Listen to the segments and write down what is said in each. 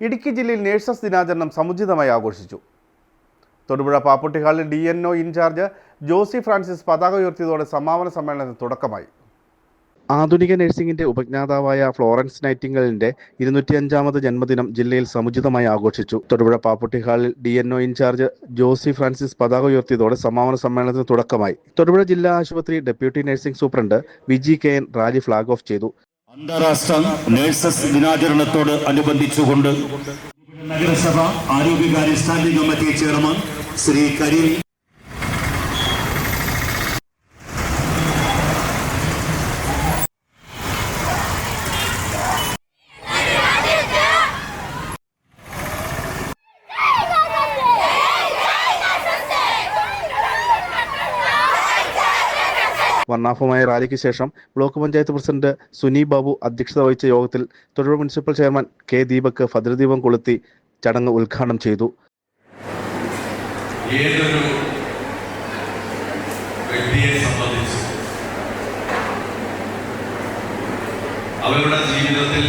ഇടുക്കി ജില്ലയിൽ നേഴ്സസ് ദിനാചരണം സമുചിതമായി ആഘോഷിച്ചു. തൊടുപുഴ പാപ്പുട്ടി ഹാളിൽ D N O in-charge Josy Francis പതാക ഉയർത്തിയതോടെ സമാപന സമ്മേളനത്തിന് തുടക്കമായി. ആധുനിക നഴ്സിംഗിന്റെ ഉപജ്ഞാതാവായ ഫ്ലോറൻസ് നൈറ്റിംഗലിന്റെ ഇരുന്നൂറ്റിയഞ്ചാമത് ജന്മദിനം ജില്ലയിൽ സമുചിതമായി ആഘോഷിച്ചു. തൊടുപുഴ പാപ്പുട്ടി ഹാളിൽ D N O in-charge Josy Francis പതാക ഉയർത്തിയതോടെ സമാപന സമ്മേളനത്തിന് തുടക്കമായി. തൊടുപുഴ ജില്ലാ ആശുപത്രി deputy nursing superintendent Viji K N rally flag off ചെയ്തു. അന്താരാഷ്ട്ര നഴ്സസ് ദിനാചരണത്തോട് അനുബന്ധിച്ചുകൊണ്ട് നഗരസഭ ആരോഗ്യകാര്യ standing committee chairman Shri Kareem വർണാഭമായ റാലിക്ക് ശേഷം ബ്ലോക്ക് പഞ്ചായത്ത് പ്രസിഡന്റ് സുനി ബാബു അധ്യക്ഷത വഹിച്ച യോഗത്തിൽ തൊഴിൽ മുനിസിപ്പൽ ചെയർമാൻ കെ ദീപക് ഭദ്രദീപം കൊളുത്തി ചടങ്ങ് ഉദ്ഘാടനം ചെയ്തു. സംബന്ധിച്ച് അവരുടെ ജീവിതത്തിൽ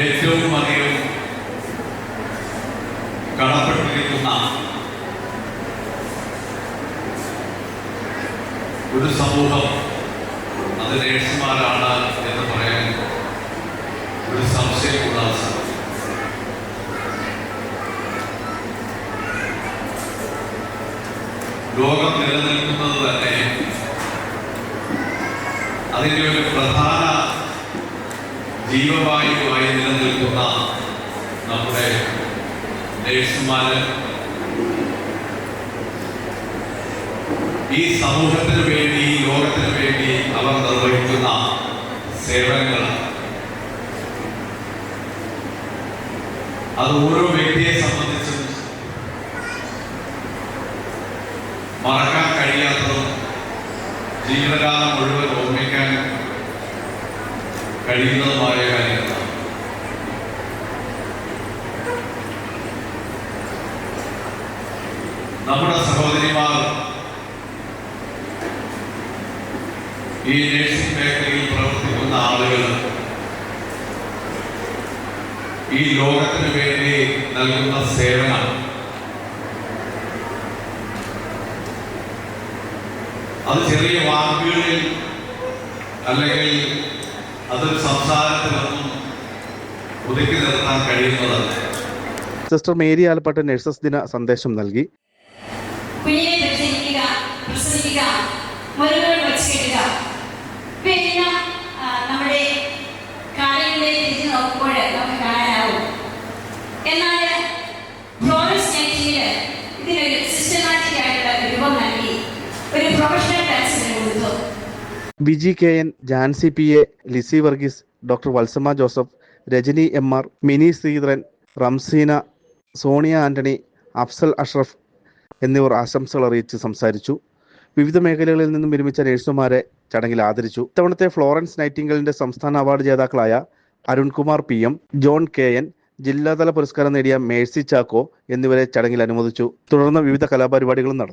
ഏറ്റവും അധികം കടപ്പെട്ടിരിക്കുന്ന ഒരു സമൂഹം അത് നേഴ്സുമാരാണ് എന്ന് പറയാൻ ഒരു സംശയമുള്ള അവസരം. ലോകം നിലനിൽക്കുന്നത് തന്നെ അതിന്റെ ഒരു പ്രധാന ജീവവായുവായി നിലനിൽക്കുന്ന നമ്മുടെ നേഴ്സുമാര് ഈ സമൂഹത്തിന് വേണ്ടി ഈ ലോകത്തിന് വേണ്ടി അവർ നിർവഹിക്കുന്ന സേവനങ്ങൾ. അത് ഓരോ വ്യക്തിയെ സംബന്ധിച്ചും മറക്കാൻ കഴിയാത്തതും ജീവിതകാലം മുഴുവൻ ഓർമ്മിക്കാൻ കഴിയുന്നതുമായ കാര്യങ്ങളാണ് നമ്മുടെ സഹോദരിമാർ ഈ നഴ്സിംഗ് മേഖലയിൽ പ്രവർത്തിക്കുന്ന ആളുകൾ ഈ ലോകത്തിന് വേണ്ടി നൽകുന്ന സേവനം അത് ചെറിയ വാക്കുകളിൽ അല്ലെങ്കിൽ അതൊരു സംസാരത്തിലൊന്നും ഒതുക്കി നിർത്താൻ കഴിയുന്നതല്ല. സിസ്റ്റർ മേരി ആലപ്പാട്ട് നഴ്സസ് ദിന സന്ദേശം നൽകി. കുഞ്ഞിനെ പ്രസവിക്കുക പ്രസവിക്കുക നോക്കുമ്പോൾ നമുക്ക് കാണാനാവും. എന്നാൽ ഫ്ലോറൻസ് നൈറ്റിംഗിന് ഇതിനൊരു സിസ്റ്റമാറ്റിക് ആയിട്ടുള്ള രൂപം നൽകി. ഒരു പ്രൊഫഷണൽ ഡാൻസിന് കൊടുത്തു. Viji K N Jancy P A Lizzy Varghese doctor Valsamma Joseph Rajani M R Mini Sreedharan Ramseena Sonia Antony Afsal Ashraf എന്നിവർ ആശംസകൾ അറിയിച്ച് സംസാരിച്ചു. വിവിധ മേഖലകളിൽ നിന്നും വിരമിച്ച നഴ്സുമാരെ ചടങ്ങിൽ ആദരിച്ചു. ഇത്തവണത്തെ ഫ്ലോറൻസ് നൈറ്റിംഗലിന്റെ സംസ്ഥാന അവാർഡ് ജേതാക്കളായ Arunkumar P M John K N ജില്ലാതല പുരസ്കാരം നേടിയ മേഴ്സി ചാക്കോ എന്നിവരെ ചടങ്ങിൽ അനുമോദിച്ചു. തുടർന്ന് വിവിധ കലാപരിപാടികളും നടന്നു.